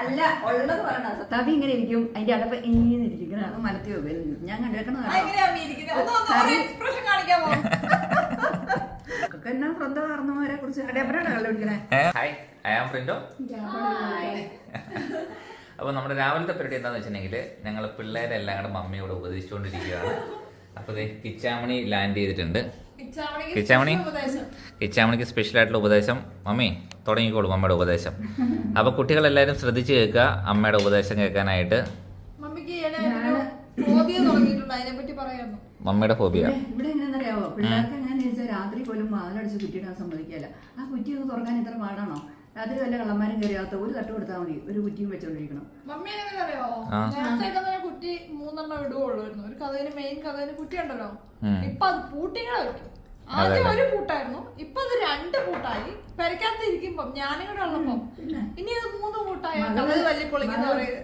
അല്ല ഉള്ളത് പറയണ സത്താബി ഇങ്ങനെ ഇരിക്കും. അതിന്റെ അടപ്പ് ഇങ്ങനെ ഇരിക്കും. അത് മലത്തി വെക്കും. ഞാൻ കാണിക്കാമോ? എന്നാ ശ്രദ്ധ കാരണവരെ കുറിച്ച്. എവിടെയാണ് കള്ളു ഹായ്. ഐ ആം പ്രിന്റോ അപ്പോൾ നമ്മുടെ രാവിലത്തെ പരിപാടി എന്താണെന്ന് വെച്ചിട്ടുണ്ടെങ്കിൽ ഞങ്ങൾ പിള്ളേരെല്ലാം കൂടെ മമ്മിയോട് ഉപദേശിച്ചുകൊണ്ടിരിക്കുകയാണ് അപ്പോൾ ദേ കിച്ചാമണി ലാൻഡ് ചെയ്തിട്ടുണ്ട്. കിച്ചാമണി? ഉപദേശം. കിച്ചാമണിക്ക് സ്പെഷ്യൽ ആയിട്ടുള്ള ഉപദേശം. മമ്മി തുടങ്ങിക്കോളും അമ്മയുടെ ഉപദേശം. അപ്പോൾ കുട്ടികളെല്ലാരും ശ്രദ്ധിച്ചു കേൾക്കുക അമ്മയുടെ ഉപദേശം കേൾക്കാനായിട്ട്. മമ്മിയുടെ ഹോബിയ ഇവിടെ എങ്ങനെയാണെന്നറിയാവോ? പിള്ളേർക്ക് എങ്ങനെയാണെന്ന് വെച്ചാൽ രാത്രി പോലും വാതിലടിച്ച് കുറ്റിയിടാൻ സമ്മതിക്കില്ല ആ കുറ്റി ഒന്ന് തുറക്കാൻ ഇത്ര പാടാണോ? രാത്രി വല്ല കള്ളന്മാരും കയറിയാത്ത ഒരു തട്ട് കൊടുത്താൽ മതി. ഒരു കുറ്റിയും വെച്ചോണ്ടിരിക്കണം. മമ്മി എങ്ങനെ അറിയോ. നേരത്തെ കുട്ടി മൂന്നെണ്ണം ഇടുകയുള്ളായിരുന്നു ഒരു കഥയിന് മെയിൻ കഥയിന് കുട്ടി ഉണ്ടല്ലോ ഇപ്പൊ അത് പൂട്ടികളെ വെക്കും. ആദ്യം ഒരു കൂട്ടായിരുന്നു ഇപ്പൊ അത് രണ്ട് കൂട്ടായി പെരക്കാത്തിരിക്കുമ്പോ ഞാനും കൂടെ ഉള്ളപ്പോ ഇനി അത് മൂന്ന് കൂട്ടായി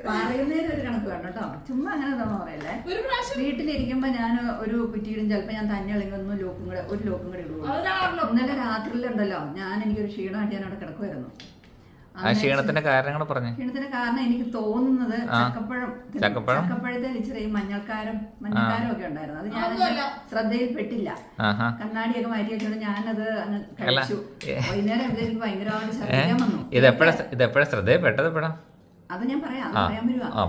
കഥ തല്ലി പൊളിക്കുന്ന പറയുന്നത് പറയുന്നതിന് ഒരു കണക്ക് വേണം കേട്ടോ. ചുമ്മാ അങ്ങനെ എന്താ പറയല്ലേ? ഒരു പ്രാവശ്യം വീട്ടിലിരിക്കുമ്പോ ഞാൻ ഒരു കുറ്റിയിടും ചിലപ്പോ ഞാൻ തന്നെ അല്ലെങ്കിൽ ഒന്നും ലോക്കും കൂടെ ഒരു ലോക്കും കൂടെ ഇടുള്ളൂ. ഇന്നലെ രാത്രിയിലുണ്ടല്ലോ. ഞാൻ എനിക്ക് എനിക്കൊരു ക്ഷീണമായിട്ട് ഞാൻ അവിടെ കിടക്കുമായിരുന്നു ആ ക്ഷീണത്തിന്റെ കാരണങ്ങൾ പറഞ്ഞു. ക്ഷീണത്തിന്റെ കാരണം എനിക്ക് തോന്നുന്നത്. ചക്കപ്പഴം ചക്കപ്പഴം? ചക്കപ്പഴത്തിൽ ഇച്ചിരി മഞ്ഞൾക്കാരം മഞ്ഞൾക്കാരം ഒക്കെ ഉണ്ടായിരുന്നു. അത് ഞാൻ. ശ്രദ്ധയിൽപ്പെട്ടില്ല. ആഹാ. കണ്ണാടിയൊക്കെ മാറ്റി വെച്ചോണ്ട് ഞാനത് കഴിച്ചു. വൈകുന്നേരം ഭയങ്കരമായിട്ട് ഛർദ്ദിക്കാൻ വന്നു. ഇതെപ്പോഴാ ഇതെപ്പോഴാ ശ്രദ്ധയിൽപ്പെട്ടത് എപ്പോഴാ അത് ഞാൻ പറയാം അത് പറയാൻ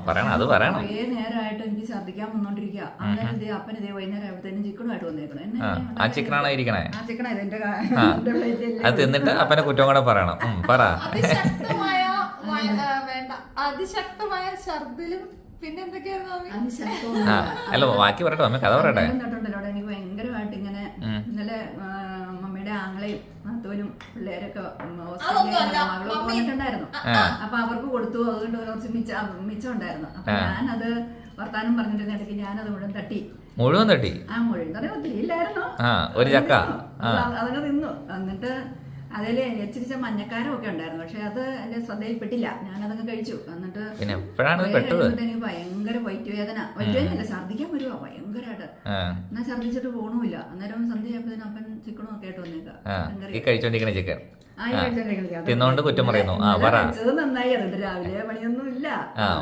പറയണം, അത് പറയണം. കുറേ നേരമായിട്ട് എനിക്ക് ഛർദ്ദിക്കാൻ വന്നോണ്ടിരിക്കുക അങ്ങനെ ഇതേ അപ്പൻ ഇതേ വൈകുന്നേരം ആയപ്പോഴത്തേനും ചിക്കനുമായിട്ട് വന്നേക്കണം. എന്നെ ആ, ചിക്കനാണ് ഇരിക്കണേ ആ ചിക്കനാ അത് തിന്നിട്ട് അപ്പനെ കുറ്റം കൂടെ പറയണം. പറ. അതിശക്തമായ ഛർദിലും ആ അല്ല ബാക്കി പറയട്ടെ അമ്മ കഥ പറയട്ടെ. തൊട്ടുണ്ടല്ലോ എനിക്ക് ഭയങ്കരമായിട്ട് ഇങ്ങനെ ഇന്നലെ മമ്മിയുടെ ആങ്ങളെയും നാത്തോനും പിള്ളേരൊക്കെ മമ്മി- വന്നിട്ടുണ്ടായിരുന്നു. അപ്പൊ അവർക്ക് കൊടുത്തു. അതുകൊണ്ട് കുറച്ച് മിച്ചം മിച്ചം ഉണ്ടായിരുന്നു അപ്പൊ. ഞാനത് വർത്താനം പറഞ്ഞിരുന്ന ഇടയ്ക്ക് ഞാനത് മുഴുവൻ തട്ടി. മുഴുവൻ തട്ടി? ആ മുഴുവൻ തട്ടി. ഒത്തിരി ഇല്ലായിരുന്നു. ആ, ഒരു ചക്ക. അതൊക്കെ നിന്നു തിന്നു. എന്നിട്ട് അതിൽ എച്ചിരിച്ച മഞ്ഞക്കാരം ഒക്കെ ഉണ്ടായിരുന്നു. പക്ഷെ അത് എന്റെ ശ്രദ്ധയിൽപ്പെട്ടില്ല. ഞാനതങ്ങ് കഴിച്ചു. എന്നിട്ട് പിന്നെ എപ്പോഴാണ് എനിക്ക് ഭയങ്കര വയറ്റ് വേദന വയറ്റ് വേദന അല്ല ഛർദ്ദിക്കാൻ വരുവാ ഭയങ്കരമായിട്ട് എന്നാ ഛർദ്ദിച്ചിട്ട് പോണുമില്ല. അന്നേരം സന്ധ്യ ആയപ്പോഴത്തേനും അപ്പൻ ചിക്കനും ഒക്കെ ആയിട്ട് വന്നേക്കാം. ചിക്കൻ. കഴിച്ചോണ്ടിരിക്കണ തിന്നോണ്ട് കുറ്റം പറയുന്നു. ആ, ഇന്നലെ പറ. നന്നായി. അതുകൊണ്ട് രാവിലെ പണിയൊന്നും ഇല്ല.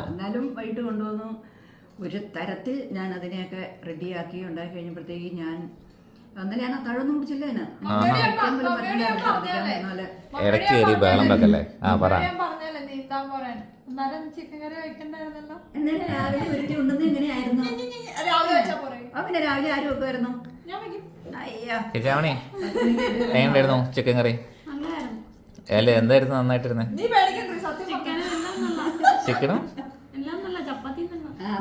എന്നാലും വൈകിട്ട് കൊണ്ടുവന്നു. ഒരു തരത്തിൽ ഞാൻ അതിനെയൊക്കെ റെഡിയാക്കി ഉണ്ടാക്കി കഴിഞ്ഞപ്പോഴത്തേക്ക് ഞാൻ മമ്മയുടെ ഇടയ്ക്ക് കയറി ബഹളം വെക്കല്ലേ? ആ പറ. രാവിലെ എങ്ങനെയായിരുന്നു? പിന്നെ ആരും വെക്കുമായിരുന്നു ഞാൻ വെക്കും. അയ്യാ. ചേച്ചാമണി എങ്ങനെയുണ്ടായിരുന്നു ചിക്കൻ കറി? അല്ലേ എന്തായിരുന്നു നന്നായിട്ടിരുന്നേ? ചിക്കനും?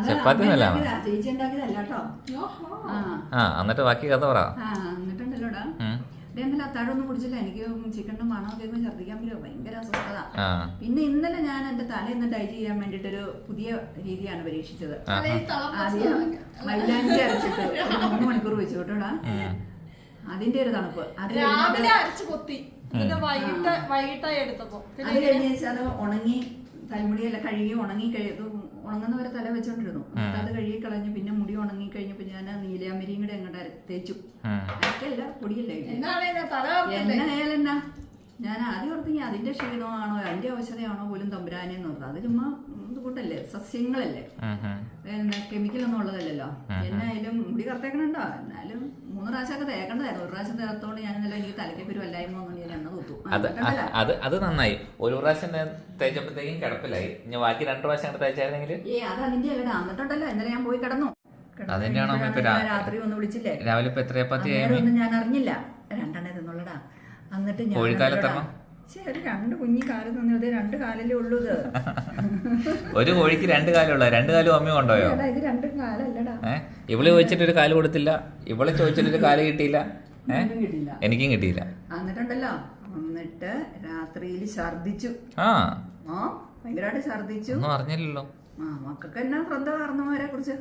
ചപ്പാത്തി നല്ലതാണോ? ചേച്ചി ഉണ്ടാക്കിയതല്ല കേട്ടോ. ആ. എന്നിട്ട് ബാക്കി കഥ പറ. എന്നിട്ടുണ്ടല്ലോടാ അത്താഴമൊന്നും കുടിച്ചില്ല. എനിക്ക് ചിക്കനും മണോ കേൾക്കുമ്പോൾ ഛർദ്ദിക്കാൻ പറ്റുമോ ഭയങ്കര അസ്വസ്ഥത. പിന്നെ ഇന്നലെ ഞാൻ എന്റെ തലേന്ന് ഡൈറ്റ് ചെയ്യാൻ വേണ്ടിട്ടൊരു പുതിയ രീതിയാണ് പരീക്ഷിച്ചത്. ആദ്യം മൈലാഞ്ചി അരച്ചിട്ട് മൂന്ന് മണിക്കൂർ വെച്ചു കേട്ടോടാ. അതിന്റെ ഒരു തണുപ്പ്. അത് രാവിലെ അരച്ച് കൊത്തി. വൈകിട്ട് വൈകിട്ടായി എടുത്തപ്പോ. അത് കഴിഞ്ഞ അത് ഉണങ്ങി തലമുടിയെല്ലാം കഴുകി ഉണങ്ങി കഴിയും ഉണങ്ങുന്നവരെ തല വെച്ചോണ്ടിരുന്നു. അത് കഴുകി കളഞ്ഞു പിന്നെ മുടി ഉണങ്ങി കഴിഞ്ഞപ്പോ ഞാൻ നീലാമരിയും കൂടെ അങ്ങോട്ട് തേച്ചു. അതൊക്കെ അരക്കല്ല പൊടിയല്ലേ? എന്നാ എന്താണ് ഞാൻ ആദ്യം ഓർത്ത് ഞാൻ അതിന്റെ ക്ഷീണമാണോ അതിന്റെ ഔഷധമാണോ പോലും തമ്പുരാനെ നോക്കുക അത് ചുമ്മാ ഇതുകൊണ്ടല്ലേ സസ്യങ്ങളല്ലേ. കെമിക്കൽ ഒന്നും ഉള്ളതല്ലല്ലോ. എന്നായാലും മുടി കറുത്തേക്കണുണ്ടോ? എന്നാലും മൂന്ന് പ്രാവശ്യമൊക്കെ തേക്കേണ്ടതായിരുന്നു. ഒരു പ്രാവശ്യം തേർത്തോണ്ട് ഞാൻ ഇന്നലെ എനിക്ക് തലയ്ക്ക് വല്ലായ്മ ഞാൻ എണ്ണ തൂത്തു. അത് അത് നന്നായി. ഒരു പ്രാവശ്യം തേച്ചപ്പോഴത്തേക്കും കിടപ്പിലായി. ഞാൻ ബാക്കി രണ്ടു പ്രാവശ്യം തേച്ചായിരുന്നെങ്കിൽ ഏ അത് അതിന്റെ അല്ലടാ അന്നിട്ടുണ്ടല്ലോ. ഇന്നലെ ഞാൻ പോയി കിടന്നു. രാത്രി ഒന്ന് വിളിച്ചില്ലേ? രാവിലെ ഞാൻ അറിഞ്ഞില്ല. രണ്ടെണ്ണേ തിന്നുള്ളടാ. എന്നിട്ട് ഞാൻ? ശരി ഒരു രണ്ട് കുഞ്ഞി കാലം തന്നത് രണ്ട് കാലല്ലേ ഉള്ളൂ ഇത്. ഒരു കോഴിക്ക് രണ്ട് കാലുള്ള രണ്ട് കാലും അമ്മ കൊണ്ടോയോ? എടാ, ഇത് രണ്ട് കാലല്ലടാ. ഏഹ് ഇവൾ ചോദിച്ചിട്ട് ഒരു കാൽ കൊടുത്തില്ല. ഇവളെ ചോദിച്ചിട്ട് ഒരു കാൽ കിട്ടിയില്ല. ഏഹ് ഒന്നും കിട്ടില്ല എനിക്കും കിട്ടിയില്ല. എന്നിട്ടുണ്ടല്ലോ. എന്നിട്ട് രാത്രിയിൽ ഛർദിച്ചു ആ. ആ ഭയങ്കരമായിട്ട് ഛർദിച്ചു ഒന്നും അറിഞ്ഞില്ലല്ലോ. ആ മക്കൾക്ക് എന്നാ ശ്രദ്ധ കാരണവരെ കുറിച്ച്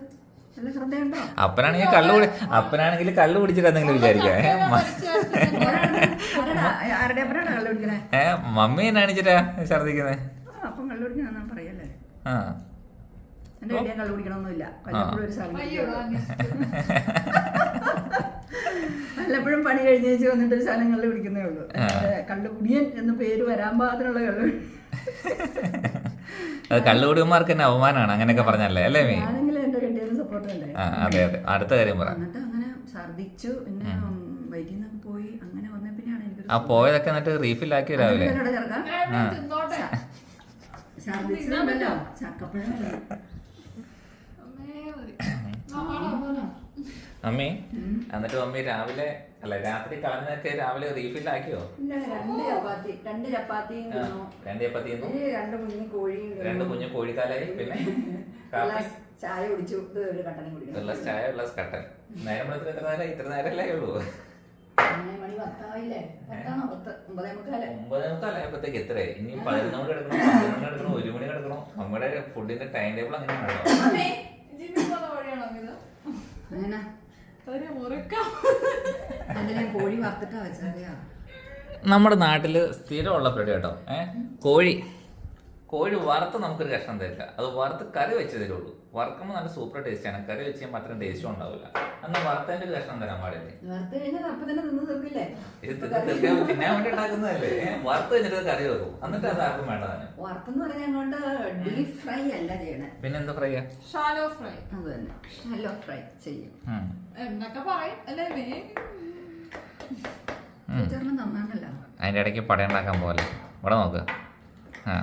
അപ്പനാണെങ്കിൽ കള്ളു കുടി അപ്പനാണെങ്കിൽ കള്ളു കുടിച്ചിട്ടെന്തെങ്കിലും വിചാരിക്കാം ഏ, കള്ളു മമ്മി എന്നാണിച്ചിട്ടാ ഛർദിക്കുന്നത് ആ, കള്ളു എന്റെ കള്ളു വല്ലപ്പോഴും ഒരു സ്ഥലം വല്ലപ്പോഴും പണി കഴിഞ്ഞേച്ച് വന്നിട്ട് ഒരു സ്ഥലങ്ങളിൽ പിടിക്കുന്നേ ഉള്ളൂ. ആ. കള്ളുകുടിയൻ എന്ന് പേര് വരാൻ പാകത്തിനുള്ള കള്ളു അത് കള്ളുകൂടിയന്മാർക്ക് തന്നെ അവമാനമാണ് അങ്ങനെയൊക്കെ പറഞ്ഞല്ലേ? അല്ലേ മീ? ആ അതെ അതെ. അടുത്ത കാര്യം പറ. എന്നിട്ട് അങ്ങനെ ഛർദിച്ചു പിന്നെ വൈകുന്നേരം പോയി. അങ്ങനെ വന്ന പിന്നെയാണ് എനിക്ക് ആ പോയതൊക്കെ എന്നിട്ട് റീഫില്ലാക്കി രാവിലെ ഛർദിച്ചതുണ്ടല്ലോ ചക്കപ്പഴമല്ല അമ്മേ. എന്നിട്ട് അമ്മി രാവിലെ അല്ല രാത്രി കളഞ്ഞൊക്കെ രാവിലെ റീഫിൽ ആക്കിയോ രണ്ട് ചപ്പാത്തി. രണ്ട് ചപ്പാത്തി ആ, തിന്നു രണ്ട് ചപ്പാത്തിന്നു ഈ രണ്ട് കുഞ്ഞു കോഴിയും രണ്ട് കുഞ്ഞു കോഴിക്കാലായി പിന്നെ? ചായ കുടിച്ചു. ഒരു കട്ടനും കുടിക്കണം. ഒരു ഗ്ലാസ് ചായ ഒരു ഗ്ലാസ് കട്ടൻ. നേരം എത്ര നേരം ഇത്ര നേരമല്ലേ ഉള്ളൂ അങ്ങനെ മണി പത്തായില്ലേ? പത്താണോ? പത്ത് ഒമ്പതേ മുക്കാൽ. ഒമ്പതേ മുക്കാലായപ്പോഴത്തേക്ക് എത്രയായി? ഇനി പതിനൊന്ന് മണി കിടക്കണം കിടക്കണം ഒരു കിടക്കണം. നമ്മുടെ ഫുഡിന്റെ ടൈം ടേബിൾ അങ്ങനെയാണല്ലോ. അമ്മേ, ജിമ്മിൽ പോകുന്ന വഴിയാണോ ഇത്? അങ്ങനെ. ഒരു മുറുക്കം. അതിനെ കോഴി വറുത്തിട്ടാ വെച്ചറിയാ നമ്മുടെ നാട്ടിൽ സ്ഥിരമുള്ള പരിപാടി കേട്ടോ. ഏഹ് കോഴി. കോഴി വറുത്ത് നമുക്കൊരു കഷ്ണം തരില്ല. അത് വറുത്ത് കറി വെച്ച് തരുള്ളൂ വറുക്കുമ്പോൾ നല്ല സൂപ്പർ ടേസ്റ്റ് ആണ്. കറി വെച്ച് കഴിയുമ്പോൾ അത്രയും ടേസ്റ്റും ഉണ്ടാവില്ല. അന്ന് വറുത്തതിന്റെ ഒരു കഷ്ണം തരാൻ പാടില്ലേ? ഇത് തീർക്കാൻ തിന്നാൻ വേണ്ടി ഉണ്ടാക്കുന്നതല്ലേ? വറുത്ത് കഴിഞ്ഞിട്ട് കറി വെക്കും. എന്നിട്ട് അത് ആർക്കും വേണ്ട തന്നെ ഡീപ് ഫ്രൈ അല്ല ചെയ്യണേ. പിന്നെ എന്താ പറയാ ഷാലോ ഫ്രൈ അത് തന്നെ. ഹലോ ഫ്രൈ ചെയ്യും. എന്നൊക്കെ പറയും. അല്ലേ അതിന്റെ ഇടയ്ക്ക് പടയുണ്ടാക്കാൻ പോലെ ഇവിടെ നോക്ക്. ആ.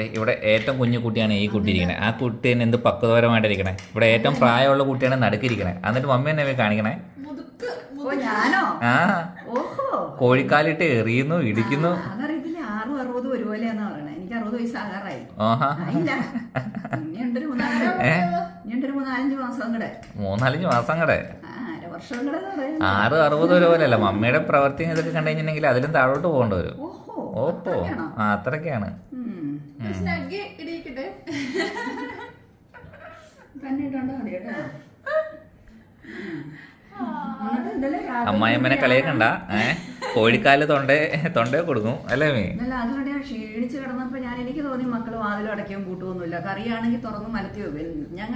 ഇവിടെ ഏറ്റവും കുഞ്ഞു കുട്ടിയാണ് ഈ കുട്ടി ഇരിക്കണേ. ആ കുട്ടി തന്നെ എന്ത് പക്വതപരമായിട്ടിരിക്കണേ ഇവിടെ ഏറ്റവും പ്രായമുള്ള കുട്ടിയാണ് നടുക്കിരിക്കണേ എന്നിട്ട് മമ്മി എന്നെ കാണിക്കണേ. മുതുക്ക് ഓ ഞാനോ? ആ. ഓഹോ. കോഴിക്കാലിട്ട് എറിയുന്നു ഇടിക്കുന്നു. മൂന്നാലഞ്ചു മാസം കൂടെ. ആറ് അറുപത് രൂപയല്ല മമ്മിയുടെ പ്രവർത്തി ഇതൊക്കെ കണ്ടു കഴിഞ്ഞിട്ടുണ്ടെങ്കിൽ അതിലും താഴോട്ട് പോകേണ്ടി വരും. ഓഹോ ഓപ്പോ? ആ അത്രയൊക്കെയാണ്. ഉം. സ്നഗ്ഗി ഇടിയിക്കട്ടെ തന്നെ ഇട്ടോണ്ടാ മതി കേട്ടോ അമ്മായിമ്മനെ കളിയാക്കണ്ട ഏ കോഴിക്കാൽ തൊണ്ടേ തൊണ്ടേ കൊടുക്കും അല്ലേ മീ? അല്ല അതുകൊണ്ട് ഞാൻ ക്ഷീണിച്ച് കിടന്നപ്പോ ഞാൻ എനിക്ക് തോന്നി മക്കൾ വാതിലും അടയ്ക്കാൻ കൂട്ടുമൊന്നുമില്ല കറിയാണെങ്കിൽ തുറന്ന് മലത്തി വെക്കും. ഞാൻ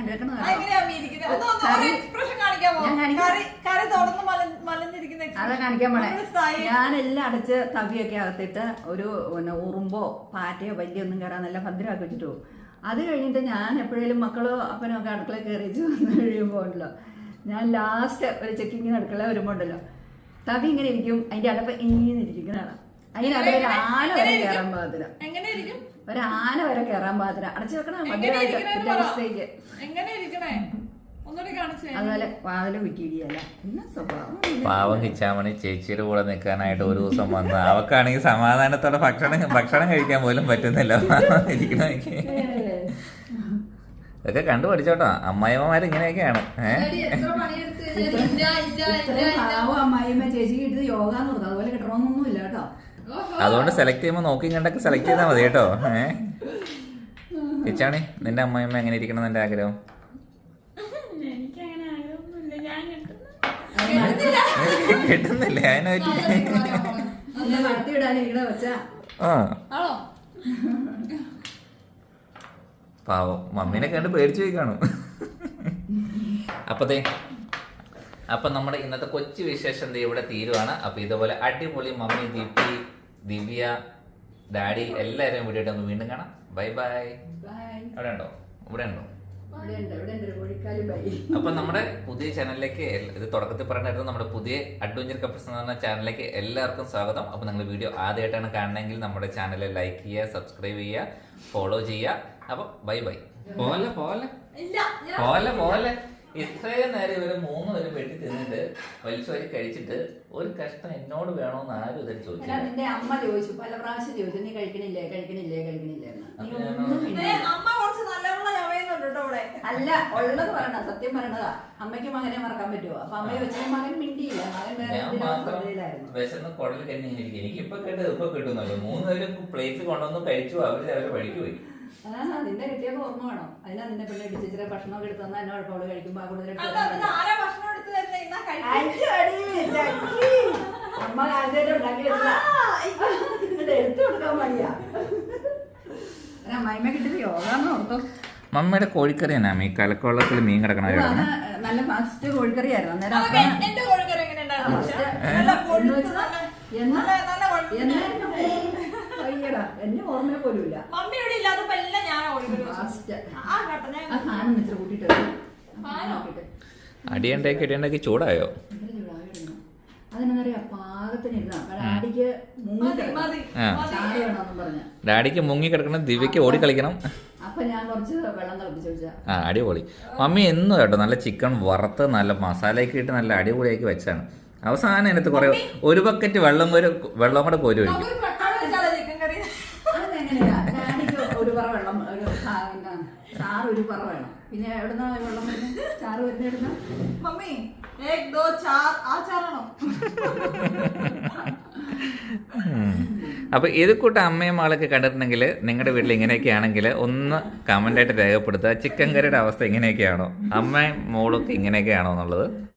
മലഞ്ഞിരിക്കുന്ന അതാ കാണിക്കാൻ പോണേ. ഞാനെല്ലാം ഞാൻ എല്ലാം അടച്ച് തവിയൊക്കെ അകത്തിട്ട് ഒരു പിന്നെ ഉറുമ്പോ പാറ്റയോ വലിയ ഒന്നും കയറാൻ നല്ല ഭദ്രമാക്കി വെച്ചിട്ട് പോകും. അത് കഴിഞ്ഞിട്ട് ഞാൻ എപ്പോഴേലും മക്കളോ അപ്പനോ ഒക്കെ അടുക്കള കയറിച്ച് വന്നു കഴിയുമ്പോൾ ഉണ്ടല്ലോ. ഞാൻ ലാസ്റ്റ് ഒരു ചെക്കിങ്ങിന് അടുക്കള വരുമ്പോൾ ഉണ്ടല്ലോ. തവി ഇങ്ങനെ ഇരിക്കും അതിന്റെ അടപ്പ് ഇങ്ങനെ അതിന് അതിനകത്ത് ഒരു ആന വരെ കയറാൻ പാകത്തില്ല. എങ്ങനെ ഇരിക്കും? ഒരു ആന വരെ കയറാൻ പാകത്തില്ല. അടച്ചു വെക്കണം. അതുപോലെ വാതിൽ കുറ്റിയിടിയല്ല. എന്നാ സ്വഭാവം? പാവം കിച്ചാമണി ചേച്ചിയുടെ കൂടെ നിൽക്കാനായിട്ട് ഒരു ദിവസം വന്നു അവക്കാണെങ്കിൽ സമാധാനത്തോടെ ഭക്ഷണം ഭക്ഷണം കഴിക്കാൻ പോലും പറ്റുന്നില്ല. ഇരിക്കണമെങ്കിൽ ഇതൊക്കെ കണ്ടു പഠിച്ചോട്ടോ. അമ്മായിമ്മമാർ ഇങ്ങനെയൊക്കെയാണ് ഏഹ് എടി, എത്ര പണിയെടുത്ത് കഴിഞ്ഞാലും ഇല്ല, ഇല്ല, ഇല്ല, ഇത്രയും ഇല്ല. പാവം അമ്മായിമ്മ ചേച്ചി കിട്ടിയത് യോഗ എന്ന് പറഞ്ഞു അതുപോലെ കിട്ടണമെന്നൊന്നും ഇല്ല കേട്ടോ ഓഹോ. അതുകൊണ്ട് സെലക്ട് ചെയ്യുമ്പോൾ നോക്കി കണ്ടൊക്കെ സെലക്ട് ചെയ്താൽ മതി കേട്ടോ. ഏഹ് കിച്ചാണി നിന്റെ അമ്മയമ്മ എങ്ങനെ ഇരിക്കണം എന്റെ ആഗ്രഹം? കിട്ടുന്നില്ലേ അതിനെ പറ്റി നല്ല തീരുമാനമാണ് മോളെ. അതിനെ നടത്തിയിടാൻ ഇവിടെ വെച്ചാ ആ. ആണോ പാവം. മമ്മീനെ കണ്ട് പേടിച്ചു പോയി കാണും. അപ്പത്തേ അപ്പൊ നമ്മുടെ ഇന്നത്തെ കൊച്ചു വിശേഷം ഇവിടെ തീരുവാണ്. അപ്പൊ ഇതുപോലെ അടിപൊളി മമ്മി ദീപ്തി ദിവ്യ ഡാഡി എല്ലാവരെയും വീഡിയോ ഒന്ന് വീണ്ടും കാണാം. Bye bye. അവിടെ ഉണ്ടോ ഇവിടെ ഉണ്ടോ അപ്പൊ നമ്മുടെ പുതിയ ചാനലിലേക്ക് ഇത് തുടക്കത്തിൽ പറഞ്ഞായിരുന്നു നമ്മുടെ പുതിയ അഡ്വഞ്ചർ കപ്പിൾസ് എന്ന് പറഞ്ഞ ചാനലിലേക്ക് എല്ലാവർക്കും സ്വാഗതം. അപ്പൊ നിങ്ങൾ വീഡിയോ ആദ്യമായിട്ടാണ് കാണണമെങ്കിൽ നമ്മുടെ ചാനൽ ലൈക്ക് ചെയ്യുക സബ്സ്ക്രൈബ് ചെയ്യുക ഫോളോ ചെയ്യുക. അപ്പൊ ബൈ ബൈ. പോലെ പോലെ. പോലെ പോലെ. ഇത്രയും നേരം ഇവർ മൂന്ന് പേര് വെട്ടി തിന്നിട്ട് വലിച്ചു വരി കഴിച്ചിട്ട് ഒരു കഷ്ണം എന്നോട് വേണോന്ന് ആരും ഇതൊരു ചോദിച്ചു ചോദിച്ചില്ല നിന്റെ അമ്മ ചോദിച്ചു. പല പ്രാവശ്യം ചോദിച്ചു. നീ കഴിക്കണില്ലേ? കഴിക്കണില്ലേ? കഴിക്കണില്ലേ അല്ല ഉള്ളത് പറയണ. സത്യം പറയണതാ. അമ്മയ്ക്ക് മകനെ മറക്കാൻ പറ്റുമോ അപ്പൊ അമ്മയെ വെച്ചാൽ മകൻ മിണ്ടിയില്ല. മകൻ വേറെ വിശന്ന് കുടൽ എനിക്ക് ഇപ്പൊ കേട്ട് ഇപ്പൊ കിട്ടുന്നല്ലോ മൂന്ന് പേര് പ്ലേറ്റ് കൊണ്ടുവന്ന് കഴിച്ചു. അവർ അവരെ വഴിക്ക് പോയി. ആ നിന്നെ കിട്ടിയപ്പോ ഓർമ്മ വേണം. അതിനാ നിന്നെ പിന്നെ ഇടിച്ചിച്ചിരി ഭക്ഷണം എടുത്ത് തന്നാ എന്നെ കുഴപ്പമുള്ളൂ കഴിക്കുമ്പോ ആ കൂടുതൽ. അമ്മ കാലത്തേക്ക് ഉണ്ടാക്കി വെച്ചതാ. എന്നിട്ട് എടുത്തു കൊടുക്കാൻ മടിയാ ഒരു അമ്മായിമ്മ കിട്ടിയത് യോഗാന്ന് ഓർത്തോ. മമ്മിയുടെ കോഴിക്കറി തന്നെ ഈ കലക്കവെള്ളത്തിൽ മീൻ കിടക്കണ നല്ല ഫസ്റ്റ് കോഴിക്കറി ആയിരുന്നു എന്ന് ഓർമ്മ പോലും ഇല്ല ഇല്ലാത്തപ്പോ എല്ലാം ഞാൻ. അടിയുണ്ടാക്കി ചൂടായോ? ഡാഡിക്ക് മുങ്ങി കിടക്കണം. ദിവ്യക്ക് ഓടി കളിക്കണം അപ്പൊ ഞാൻ കുറച്ച് വെള്ളം തിളപ്പിച്ച് ആ അടിപൊളി. മമ്മി എന്നും കേട്ടോ നല്ല ചിക്കൻ വറുത്ത് നല്ല മസാലയൊക്കെ ഇട്ട് നല്ല അടിപൊളിയാക്കി വെച്ചാണ്. അവസാനം അതിനകത്ത് കുറെ ഒരു ബക്കറ്റ് വെള്ളം ഒരു വെള്ളം കൂടെ കോരി ഒഴിക്കും നമുക്ക് പെട്ടെന്ന് വെച്ചാലോ ചിക്കൻ കറി അതെങ്ങനെയാ ഡാഡിക്ക് ഒരു പറ വെള്ളം ഒരു ചാറ് ഒരു പിന്നെ മമ്മി ഏക് ദോ ചാർ ആ ചാറാണോ? അപ്പൊ ഇത് കൂട്ട അമ്മയും മകളൊക്കെ കണ്ടിട്ടുണ്ടെങ്കിൽ നിങ്ങളുടെ വീട്ടിൽ ഇങ്ങനെയൊക്കെ ആണെങ്കിൽ ഒന്ന് കമന്റ് ആയിട്ട് രേഖപ്പെടുത്തുക. ചിക്കൻ കറിയുടെ അവസ്ഥ ഇങ്ങനെയൊക്കെയാണോ? അമ്മയും മോളൊക്കെ ഇങ്ങനെയൊക്കെയാണോ എന്നുള്ളത്?